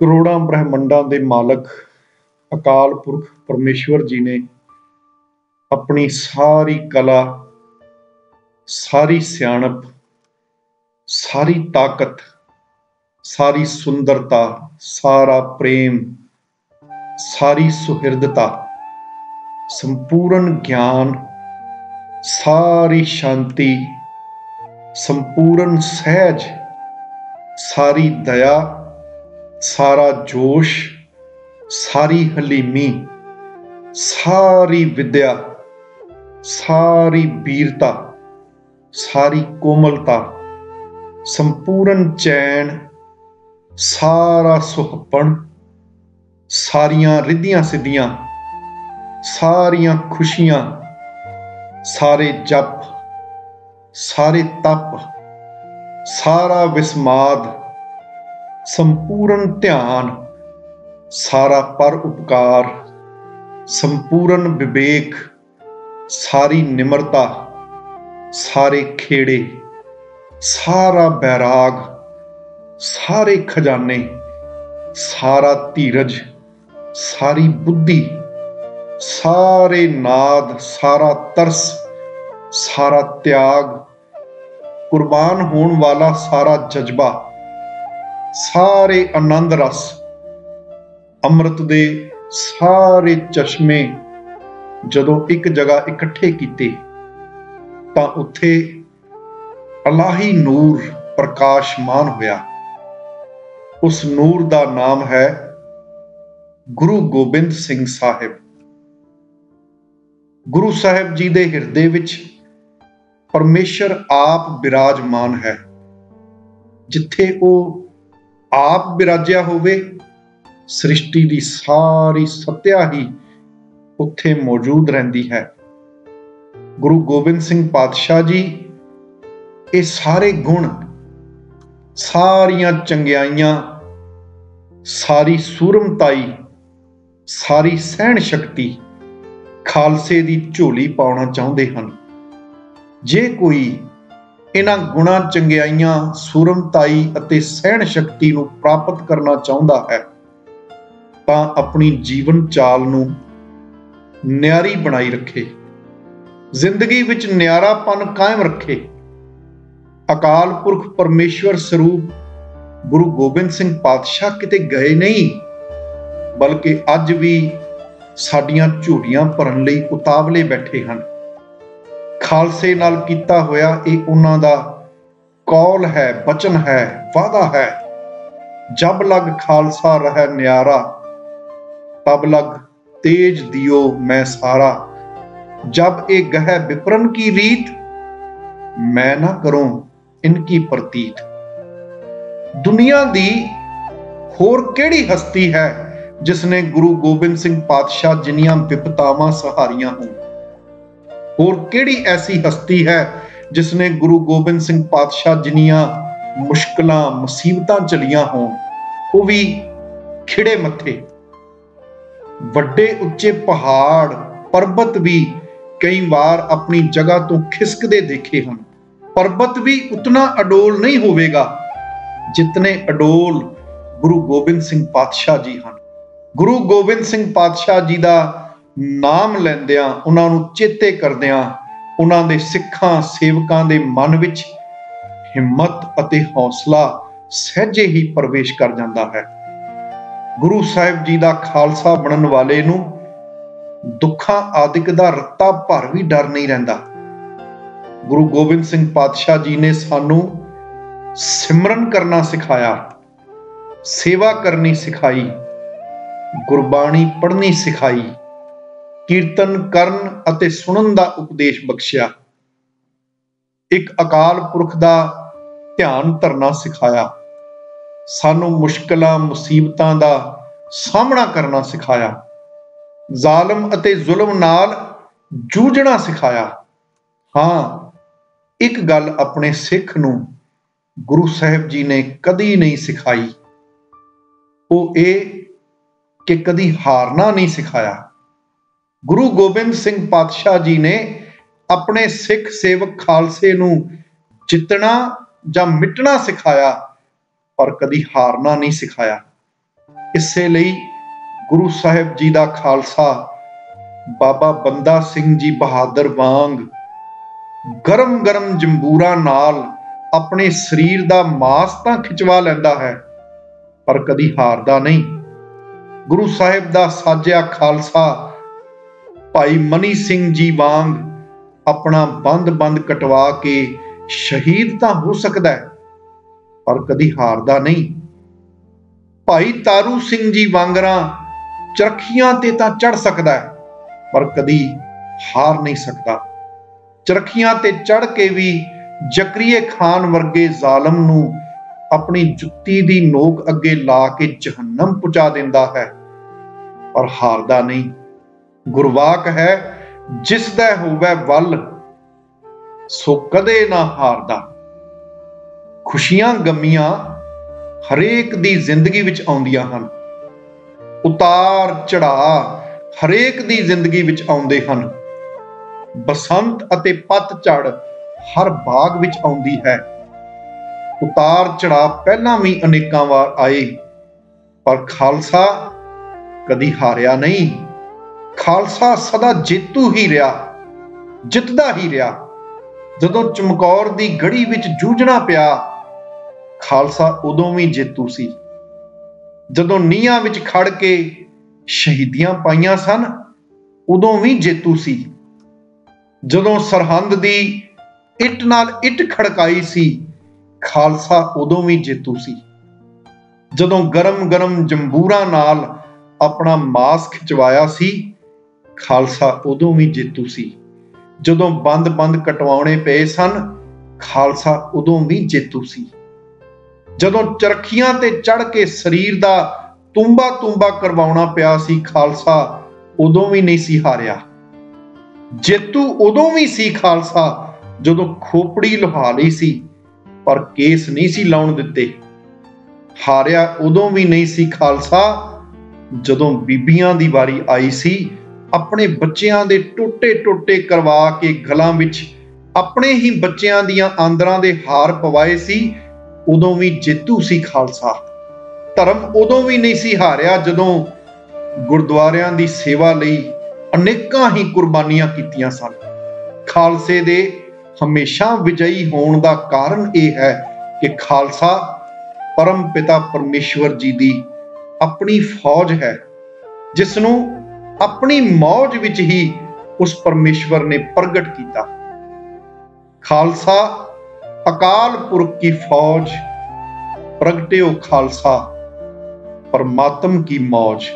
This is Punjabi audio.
ਕਰੋੜਾਂ ਬ੍ਰਹਿਮੰਡਾਂ ਦੇ ਮਾਲਕ ਅਕਾਲ ਪੁਰਖ ਪਰਮੇਸ਼ਵਰ ਜੀ ਨੇ ਆਪਣੀ ਸਾਰੀ ਕਲਾ, ਸਾਰੀ ਸਿਆਣਪ, ਸਾਰੀ ਤਾਕਤ, ਸਾਰੀ ਸੁੰਦਰਤਾ, ਸਾਰਾ ਪ੍ਰੇਮ, ਸਾਰੀ ਸੁਹਿਰਦਤਾ, ਸੰਪੂਰਨ ਗਿਆਨ, ਸਾਰੀ ਸ਼ਾਂਤੀ, ਸੰਪੂਰਨ ਸਹਿਜ, ਸਾਰੀ ਦਇਆ ਸਾਰਾ ਜੋਸ਼, ਸਾਰੀ ਹਲੀਮੀ, ਸਾਰੀ ਵਿਦਿਆ, ਸਾਰੀ ਵੀਰਤਾ ਸਾਰੀ ਕੋਮਲਤਾ, ਸੰਪੂਰਨ ਚੈਨ, ਸਾਰਾ ਸੁਹੱਪਣ, ਸਾਰੀਆਂ ਰਿੱਧੀਆਂ ਸਿੱਧੀਆਂ, ਸਾਰੀਆਂ ਖੁਸ਼ੀਆਂ, ਸਾਰੇ ਜਪ, ਸਾਰੇ ਤਪ, ਸਾਰਾ ਵਿਸਮਾਦ ਸੰਪੂਰਨ ਧਿਆਨ, ਸਾਰਾ ਪਰ ਉਪਕਾਰ, ਸੰਪੂਰਨ ਵਿਵੇਕ, ਸਾਰੀ ਨਿਮਰਤਾ, ਸਾਰੇ ਖੇੜੇ, ਸਾਰਾ ਬੈਰਾਗ, ਸਾਰੇ ਖਜ਼ਾਨੇ, ਸਾਰਾ ਧੀਰਜ, ਸਾਰੀ ਬੁੱਧੀ, ਸਾਰੇ ਨਾਦ, ਸਾਰਾ ਤਰਸ, ਸਾਰਾ ਤਿਆਗ, ਕੁਰਬਾਨ ਹੋਣ ਵਾਲਾ ਸਾਰਾ ਜਜ਼ਬਾ ਸਾਰੇ ਆਨੰਦ ਰਸ, ਅੰਮ੍ਰਿਤ ਦੇ ਸਾਰੇ ਚਸ਼ਮੇ ਜਦੋਂ ਇੱਕ ਜਗ੍ਹਾ ਇਕੱਠੇ ਕੀਤੇ, ਤਾਂ ਉੱਥੇ ਅਲਾਹੀ ਨੂਰ ਪ੍ਰਕਾਸ਼ਮਾਨ ਹੋਇਆ। ਉਸ ਨੂਰ ਦਾ ਨਾਮ ਹੈ ਗੁਰੂ ਗੋਬਿੰਦ ਸਿੰਘ ਸਾਹਿਬ। ਗੁਰੂ ਸਾਹਿਬ ਜੀ ਦੇ ਹਿਰਦੇ ਵਿੱਚ ਪਰਮੇਸ਼ਰ ਆਪ ਬਿਰਾਜਮਾਨ ਹੈ, ਜਿੱਥੇ ਉਹ ਆਪ ਬਿਰਾਜਿਆ ਹੋਵੇ, ਸ੍ਰਿਸ਼ਟੀ ਦੀ ਸਾਰੀ ਸਤਿਆ ਹੀ ਉੱਥੇ ਮੌਜੂਦ ਰਹਿੰਦੀ ਹੈ। ਗੁਰੂ ਗੋਬਿੰਦ ਸਿੰਘ ਪਾਤਸ਼ਾਹ ਜੀ, ਇਹ ਸਾਰੇ ਗੁਣ, ਸਾਰੀਆਂ ਚੰਗਿਆਈਆਂ, ਸਾਰੀ ਸੂਰਮਤਾਈ, ਸਾਰੀ ਸਹਿਣ ਸ਼ਕਤੀ ਖਾਲਸੇ ਦੀ ਝੋਲੀ ਪਾਉਣਾ ਚਾਹੁੰਦੇ ਹਨ। ਜੇ ਕੋਈ ਇਹਨਾਂ ਗੁਣਾ ਚੰਗਿਆਈਆਂ, ਸੂਰਮਤਾਈ ਅਤੇ ਸਹਿਣ ਸ਼ਕਤੀ ਨੂੰ ਪ੍ਰਾਪਤ ਕਰਨਾ ਚਾਹੁੰਦਾ ਹੈ, ਤਾਂ ਆਪਣੀ ਜੀਵਨ ਚਾਲ ਨੂੰ ਨਿਆਰੀ ਬਣਾਈ ਰੱਖੇ, ਜ਼ਿੰਦਗੀ ਵਿੱਚ ਨਿਆਰਾਪਨ ਕਾਇਮ ਰੱਖੇ। ਅਕਾਲ ਪੁਰਖ ਪਰਮੇਸ਼ਵਰ ਸਰੂਪ ਗੁਰੂ ਗੋਬਿੰਦ ਸਿੰਘ ਪਾਤਸ਼ਾਹ ਕਿਤੇ ਗਏ ਨਹੀਂ, ਬਲਕਿ ਅੱਜ ਵੀ ਸਾਡੀਆਂ ਝੂੜੀਆਂ ਭਰਨ ਲਈ ਉਤਾਵਲੇ ਬੈਠੇ ਹਨ। ਖਾਲਸੇ ਨਾਲ ਕੀਤਾ ਹੋਇਆ ਇਹ ਉਹਨਾਂ ਦਾ ਕੌਲ ਹੈ, ਬਚਨ ਹੈ ਵਾਦਾ ਹੈ। ਜਬ ਲਗ ਖਾਲਸਾ ਰਹਿ ਨਿਆਰਾ, ਤਬ ਲਗ ਤੇਜ ਦਿਓ ਮੈਂ ਸਾਰਾ। ਜਬ ਇਹ ਗਹਿ ਵਿਪਰਨ ਕੀ ਰੀਤ, ਮੈਂ ਨਾ ਕਰੂੰ ਇਨਕੀ ਪ੍ਰਤੀਤ। ਦੁਨੀਆ ਦੀ ਹੋਰ ਕਿਹੜੀ ਹਸਤੀ ਹੈ ਜਿਸ ਨੇ ਗੁਰੂ ਗੋਬਿੰਦ ਸਿੰਘ ਪਾਤਸ਼ਾਹ ਜਿਨੀਆਂ ਵਿਪਤਾਵਾਂ ਸਹਾਰੀਆਂ ਹੋਣ? ਹੋਰ ਕਿਹੜੀ ਐਸੀ ਹਸਤੀ ਹੈ ਜਿਸ ਨੇ ਗੁਰੂ ਗੋਬਿੰਦ ਸਿੰਘ ਪਾਤਸ਼ਾਹ ਜਿਨੀਆਂ ਮੁਸ਼ਕਲਾਂ, ਮੁਸੀਬਤਾਂ ਚਲੀਆਂ ਹੋਣ, ਉਹ ਵੀ ਖਿੜੇ ਮੱਥੇ। ਵੱਡੇ ਉੱਚੇ ਪਹਾੜ, ਪਰਬਤ ਵੀ ਕਈ ਵਾਰ ਆਪਣੀ ਜਗ੍ਹਾ ਤੋਂ ਖਿਸਕਦੇ ਦੇਖੇ ਹਨ। ਪਰਬਤ ਵੀ ਉਤਨਾ ਅਡੋਲ ਨਹੀਂ ਹੋਵੇਗਾ ਜਿਤਨੇ ਅਡੋਲ ਗੁਰੂ ਗੋਬਿੰਦ ਸਿੰਘ ਪਾਤਸ਼ਾਹ ਜੀ ਹਨ। ਗੁਰੂ ਗੋਬਿੰਦ ਸਿੰਘ ਪਾਤਸ਼ਾਹ ਜੀ ਦਾ ਨਾਮ ਲੈਂਦਿਆਂ, ਉਹਨਾਂ ਨੂੰ ਚੇਤੇ ਕਰਦਿਆਂ, ਉਹਨਾਂ ਦੇ ਸਿੱਖਾਂ, ਸੇਵਕਾਂ ਦੇ ਮਨ ਵਿੱਚ ਹਿੰਮਤ ਅਤੇ ਹੌਸਲਾ ਸਹਿਜੇ ਹੀ ਪ੍ਰਵੇਸ਼ ਕਰ ਜਾਂਦਾ ਹੈ। ਗੁਰੂ ਸਾਹਿਬ ਜੀ ਦਾ ਖਾਲਸਾ ਬਣਨ ਵਾਲੇ ਨੂੰ ਦੁੱਖਾਂ ਆਦਿਕ ਦਾ ਰੱਤਾ ਭਰ ਵੀ ਡਰ ਨਹੀਂ ਰਹਿੰਦਾ। ਗੁਰੂ ਗੋਬਿੰਦ ਸਿੰਘ ਪਾਤਸ਼ਾਹ ਜੀ ਨੇ ਸਾਨੂੰ ਸਿਮਰਨ ਕਰਨਾ ਸਿਖਾਇਆ, ਸੇਵਾ ਕਰਨੀ ਸਿਖਾਈ, ਗੁਰਬਾਣੀ ਪੜ੍ਹਨੀ ਸਿਖਾਈ ਕੀਰਤਨ ਕਰਨ ਅਤੇ ਸੁਣਨ ਦਾ ਉਪਦੇਸ਼ ਬਖਸ਼ਿਆ। ਇੱਕ ਅਕਾਲ ਪੁਰਖ ਦਾ ਧਿਆਨ ਧਰਨਾ ਸਿਖਾਇਆ। ਸਾਨੂੰ ਮੁਸ਼ਕਲਾਂ, ਮੁਸੀਬਤਾਂ ਦਾ ਸਾਹਮਣਾ ਕਰਨਾ ਸਿਖਾਇਆ। ਜ਼ਾਲਮ ਅਤੇ ਜ਼ੁਲਮ ਨਾਲ ਜੂਝਣਾ ਸਿਖਾਇਆ। ਹਾਂ, ਇੱਕ ਗੱਲ ਆਪਣੇ ਸਿੱਖ ਨੂੰ ਗੁਰੂ ਸਾਹਿਬ ਜੀ ਨੇ ਕਦੀ ਨਹੀਂ ਸਿਖਾਈ। ਉਹ ਇਹ ਕਿ ਕਦੀ ਹਾਰਨਾ ਨਹੀਂ ਸਿਖਾਇਆ। ਗੁਰੂ ਗੋਬਿੰਦ ਸਿੰਘ ਪਾਤਸ਼ਾਹ ਜੀ ਨੇ ਆਪਣੇ ਸਿੱਖ ਸੇਵਕ ਖਾਲਸੇ ਨੂੰ ਜਿੱਤਣਾ ਜਾਂ ਮਿਟਣਾ ਸਿਖਾਇਆ, ਪਰ ਕਦੀ ਹਾਰਨਾ ਨਹੀਂ ਸਿਖਾਇਆ। ਇਸੇ ਲਈ ਗੁਰੂ ਸਾਹਿਬ ਜੀ ਦਾ ਖਾਲਸਾ ਬਾਬਾ ਬੰਦਾ ਸਿੰਘ ਜੀ ਬਹਾਦਰ ਵਾਂਗ ਗਰਮ ਗਰਮ ਜੰਬੂਰਾ ਨਾਲ ਆਪਣੇ ਸਰੀਰ ਦਾ ਮਾਸ ਤਾਂ ਖਿਚਵਾ ਲੈਂਦਾ ਹੈ, ਪਰ ਕਦੀ ਹਾਰਦਾ ਨਹੀਂ। ਗੁਰੂ ਸਾਹਿਬ ਦਾ ਸਾਜਿਆ ਖਾਲਸਾ ਭਾਈ ਮਨੀ ਸਿੰਘ ਜੀ ਵਾਂਗ ਆਪਣਾ ਬੰਦ-ਬੰਦ ਕਟਵਾ ਕੇ ਸ਼ਹੀਦ ਤਾਂ ਹੋ ਸਕਦਾ ਹੈ, ਪਰ ਕਦੀ ਹਾਰਦਾ ਨਹੀਂ। ਭਾਈ ਤਾਰੂ ਸਿੰਘ ਜੀ ਵਾਂਗਰਾ ਚਰਖੀਆਂ ਤੇ ਤਾਂ ਚੜ ਸਕਦਾ ਹੈ, ਪਰ ਕਦੀ ਹਾਰ ਨਹੀਂ ਸਕਦਾ। ਚਰਖੀਆਂ ਤੇ ਚੜ ਕੇ ਵੀ ਜ਼ਕਰੀਏ ਖਾਨ ਵਰਗੇ ਜ਼ਾਲਮ ਨੂੰ ਆਪਣੀ ਜੁੱਤੀ ਦੀ ਨੋਕ ਅੱਗੇ ਲਾ ਕੇ ਜਹੰਨਮ ਪਹੁੰਚਾ ਦਿੰਦਾ ਹੈ, ਪਰ ਹਾਰਦਾ ਨਹੀਂ। ਗੁਰਵਾਕ ਹੈ, ਜਿਸ ਦਾ ਹੋਵੇ ਵੱਲ, ਸੋ ਕਦੇ ਨਾ ਹਾਰਦਾ। ਖੁਸ਼ੀਆਂ ਗਮੀਆਂ ਹਰੇਕ ਦੀ ਜ਼ਿੰਦਗੀ ਵਿੱਚ ਆਉਂਦੀਆਂ ਹਨ। ਉਤਾਰ ਚੜਾ ਹਰੇਕ ਦੀ ਜ਼ਿੰਦਗੀ ਵਿੱਚ ਆਉਂਦੇ ਹਨ। ਬਸੰਤ ਅਤੇ ਪਤਝੜ ਹਰ ਬਾਗ ਵਿੱਚ ਆਉਂਦੀ ਹੈ। ਉਤਾਰ ਚੜਾ ਪਹਿਲਾਂ ਵੀ ਅਨੇਕਾਂ ਵਾਰ ਆਏ, ਪਰ ਖਾਲਸਾ ਕਦੀ ਹਾਰਿਆ ਨਹੀਂ। ਖਾਲਸਾ ਸਦਾ ਜੇਤੂ ਹੀ ਰਿਹਾ, ਜਿੱਤਦਾ ਹੀ ਰਿਹਾ। ਜਦੋਂ ਚਮਕੌਰ ਦੀ ਗੜੀ ਵਿੱਚ ਜੂਝਣਾ ਪਿਆ, ਖਾਲਸਾ ਉਦੋਂ ਵੀ ਜੇਤੂ ਸੀ। ਜਦੋਂ ਨੀਹਾਂ ਵਿੱਚ ਖੜ ਕੇ ਸ਼ਹੀਦੀਆਂ ਪਾਈਆਂ ਸਨ, ਉਦੋਂ ਵੀ ਜੇਤੂ ਸੀ। ਜਦੋਂ ਸਰਹੰਦ ਦੀ ਇੱਟ ਨਾਲ ਇੱਟ ਖੜਕਾਈ ਸੀ, ਖਾਲਸਾ ਉਦੋਂ ਵੀ ਜੇਤੂ ਸੀ। ਜਦੋਂ ਗਰਮ-ਗਰਮ ਜੰਬੂਰਾਂ ਨਾਲ ਆਪਣਾ ਮਾਸ ਖਿਚਵਾਇਆ ਸੀ ਖਾਲਸਾ ਉਦੋਂ ਵੀ ਜੇਤੂ ਸੀ। ਜਦੋਂ ਬੰਦ-ਬੰਦ ਕਟਵਾਉਣੇ ਪਏ ਸਨ, ਖਾਲਸਾ ਉਦੋਂ ਵੀ ਜੇਤੂ ਸੀ। ਜਦੋਂ ਚਰਖੀਆਂ ਤੇ ਚੜ ਕੇ ਸਰੀਰ ਦਾ ਤੁੰਬਾ ਤੁੰਬਾ ਕਰਵਾਉਣਾ ਪਿਆ ਸੀ, ਖਾਲਸਾ ਉਦੋਂ ਵੀ ਨਹੀਂ ਸੀ ਹਾਰਿਆ। ਜੇਤੂ ਉਦੋਂ ਵੀ ਸੀ ਖਾਲਸਾ, ਜਦੋਂ ਖੋਪੜੀ ਲੁਹਾ ਲਈ ਸੀ, ਪਰ ਕੇਸ ਨਹੀਂ ਸੀ ਲਾਉਣ ਦਿੱਤੇ। ਹਾਰਿਆ ਉਦੋਂ ਵੀ ਨਹੀਂ ਸੀ ਖਾਲਸਾ, ਜਦੋਂ ਬੀਬੀਆਂ ਦੀ ਵਾਰੀ ਆਈ ਸੀ ਆਪਣੇ ਬੱਚਿਆਂ ਦੇ ਟੋਟੇ ਟੋਟੇ ਕਰਵਾ ਕੇ ਗਲਾਂ ਵਿੱਚ ਆਪਣੇ ਹੀ ਬੱਚਿਆਂ ਦੀਆਂ ਆਂਦਰਾਂ ਦੇ ਹਾਰ ਪਵਾਏ ਸੀ, ਉਦੋਂ ਵੀ ਜੇਤੂ ਸੀ ਖਾਲਸਾ। ਧਰਮ ਉਦੋਂ ਵੀ ਨਹੀਂ ਸੀ ਹਾਰਿਆ ਜਦੋਂ ਗੁਰਦੁਆਰਿਆਂ ਦੀ ਸੇਵਾ ਲਈ ਅਨੇਕਾਂ ਹੀ ਕੁਰਬਾਨੀਆਂ ਕੀਤੀਆਂ ਸਨ। ਖਾਲਸੇ ਦੇ ਹਮੇਸ਼ਾ ਵਿਜਈ ਹੋਣ ਦਾ ਕਾਰਨ ਇਹ ਹੈ ਕਿ ਖਾਲਸਾ ਪਰਮ ਪਿਤਾ ਪਰਮੇਸ਼ਵਰ ਜੀ ਦੀ ਆਪਣੀ ਫੌਜ ਹੈ ਜਿਸ ਨੂੰ ਆਪਣੀ ਮੌਜ ਵਿੱਚ ਹੀ ਉਸ ਪਰਮੇਸ਼ਵਰ ਨੇ ਪ੍ਰਗਟ ਕੀਤਾ। ਖਾਲਸਾ, ਅਕਾਲ ਪੁਰਖ ਕੀ ਫੌਜ, ਪ੍ਰਗਟਿਓ ਖਾਲਸਾ, ਪਰਮਾਤਮ ਕੀ ਮੌਜ।